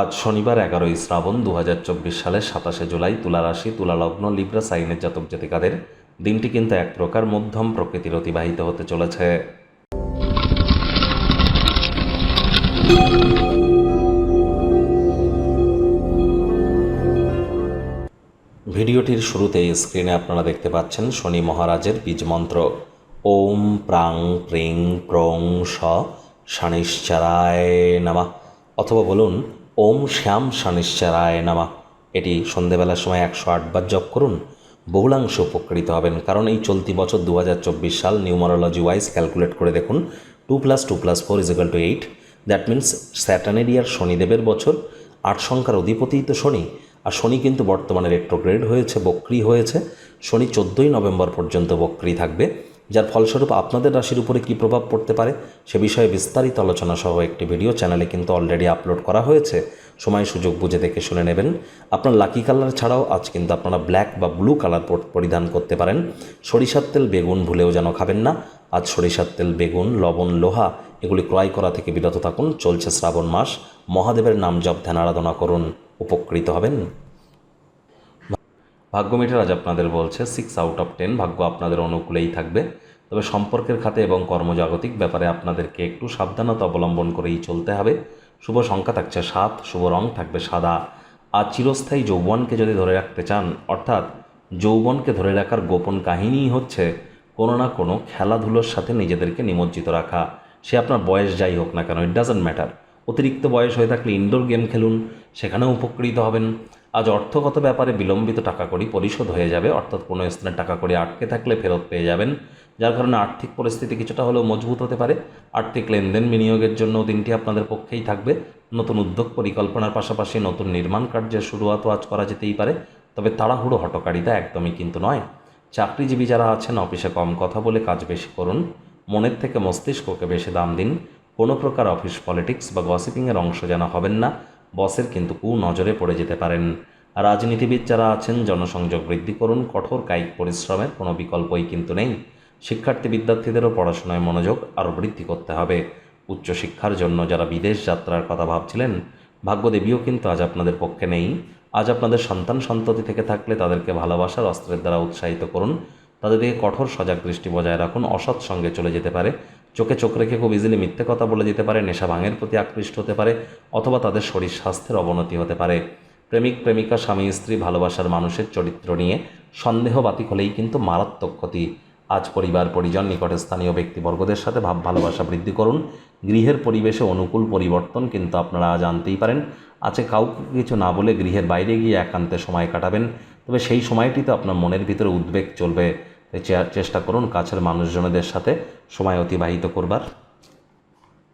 আজ শনিবার এগারোই শ্রাবণ দু হাজার চব্বিশ সালের সাতাশে জুলাই তুলা রাশি, তুলা লগ্ন, লিব্রা সাইনের জাতক জাতিকাদের দিনটি কিন্তু এক প্রকার মধ্যম প্রকৃতির অতিবাহিত হতে চলেছে। ভিডিওটির শুরুতেই স্ক্রিনে আপনারা দেখতে পাচ্ছেন শনি মহারাজের বীজ মন্ত্র। ওম প্রাং প্রিং প্রং স শনিশ্চরায় নামা। অথবা বলুন ওম শ্যাম শনিশ্চরায় নামা। এটি সন্ধেবেলার সময় একশো আটবার জপ করুন। বহুলাংশ উপকৃত হবেন। কারণ এই চলতি বছর দু হাজার চব্বিশ সাল নিউমারোলজি ওয়াইজ ক্যালকুলেট করে দেখুন, two plus two plus four equal to eight. That means স্যাটানের year শনিদেবের বছর। আট সংখ্যার অধিপতিই তো শনি। আর শনি কিন্তু বর্তমানে রেট্রোগ্রেড হয়েছে, বক্রি হয়েছে। শনি চোদ্দোই নভেম্বর পর্যন্ত বক্রি থাকবে। যার ফলস্বরূপ আপনাদের রাশির উপরে কী প্রভাব পড়তে পারে সে বিষয়ে বিস্তারিত আলোচনা সহ একটি ভিডিও চ্যানেলে কিন্তু অলরেডি আপলোড করা হয়েছে। সময় সুযোগ বুঝে দেখে শুনে নেবেন। আপনার লাকি কালার ছাড়াও আজ কিন্তু আপনারা ব্ল্যাক বা ব্লু কালার পরিধান করতে পারেন। সরিষার তেল, বেগুন ভুলেও যেন খাবেন না। আজ সরিষার তেল, বেগুন, লবণ, লোহা এগুলি ক্রয় করা থেকে বিরত থাকুন। চলছে শ্রাবণ মাস। মহাদেবের নাম জপ ধ্যান আরাধনা করুন। উপকৃত হবেন। ভাগ্য মিটার আজ আপনাদের বলছে সিক্স আউট অফ টেন ভাগ্য আপনাদের অনুকূলেই থাকবে। তবে সম্পর্কের খাতে এবং কর্মজাগতিক ব্যাপারে আপনাদেরকে একটু সাবধানতা অবলম্বন করেই চলতে হবে। শুভ সংখ্যা থাকছে সাত, শুভ রং থাকবে সাদা। আর চিরস্থায়ী যৌবনকে যদি ধরে রাখতে চান, অর্থাৎ যৌবনকে ধরে রাখার গোপন কাহিনীই হচ্ছে কোনো না কোনো খেলাধুলোর সাথে নিজেদেরকে নিমজ্জিত রাখা। সে আপনার বয়স যাই হোক না কেন ইট ডাজেন্ট ম্যাটার অতিরিক্ত বয়স হয়ে থাকলে ইনডোর গেম খেলুন, সেখানেও উপকৃত হবেন। আজ অর্থগত ব্যাপারে বিলম্বিত টাকা কড়ি পরিশোধ হয়ে যাবে। অর্থাৎ কোনো স্থানে টাকা কড়ি আটকে থাকলে ফেরত পেয়ে যাবেন। যার কারণে আর্থিক পরিস্থিতি কিছুটা হলেও মজবুত হতে পারে। আর্থিক লেনদেন বিনিয়োগের জন্য দিনটি আপনাদের পক্ষেই থাকবে। নতুন উদ্যোগ পরিকল্পনার পাশাপাশি নতুন নির্মাণ কার্যের শুরুয়াতও আজ করা যেতেই পারে। তবে তাড়াহুড়ো হটকারিতা একদমই কিন্তু নয়। চাকরিজীবী যারা আছেন, অফিসে কম কথা বলে কাজ বেশি করুন। মনের থেকে মস্তিষ্ককে বেশি দাম দিন। কোনো প্রকার অফিস পলিটিক্স বা গসিপিংয়ের অংশ যেন হবেন না। বসের কিন্তু কু নজরে পড়ে যেতে পারেন। রাজনীতিবিদ যারা আছেন, জনসংযোগ বৃদ্ধি করুন, কঠোর কায়িক পরিশ্রমের কোনো বিকল্পই কিন্তু নেই। শিক্ষার্থী বিদ্যার্থীদেরও পড়াশোনায় মনোযোগ আরও বৃদ্ধি করতে হবে। উচ্চশিক্ষার জন্য যারা বিদেশ যাত্রার কথা ভাবছিলেন, ভাগ্যদেবীও কিন্তু আজ আপনাদের পক্ষে নেই। আজ আপনাদের সন্তান সন্ততি থেকে থাকলে তাদেরকে ভালোবাসার অস্ত্রের দ্বারা উৎসাহিত করুন। তাদের দিকে কঠোর সজাগ দৃষ্টি বজায় রাখুন, অসৎ সঙ্গে চলে যেতে পারে, চোখে চোখ রেখে খুব ইজিলি মিথ্যে কথা বলে যেতে পারে, নেশা ভাঙের প্রতি আকৃষ্ট হতে পারে, অথবা তাদের শরীর স্বাস্থ্যের অবনতি হতে পারে। প্রেমিক, প্রেমিকা, স্বামী, স্ত্রী ভালোবাসার মানুষের চরিত্র নিয়ে সন্দেহ বাতিক হলেই কিন্তু মারাত্মক ক্ষতি। আজ পরিবার, পরিজন, নিকটে স্থানীয় ব্যক্তিবর্গদের সাথে ভাব, ভালোবাসা বৃদ্ধি করুন। গৃহের পরিবেশে অনুকূল পরিবর্তন কিন্তু আপনারা আজ আনতেই পারেন। আছে কাউকে কিছু না বলে গৃহের বাইরে গিয়ে একান্তে সময় কাটাবেন, তবে সেই সময়টিতে আপনার মনের ভিতরে উদ্বেগ চলবে। চেষ্টা করুন কাছের মানুষজনদের সাথে সময় অতিবাহিত করবার।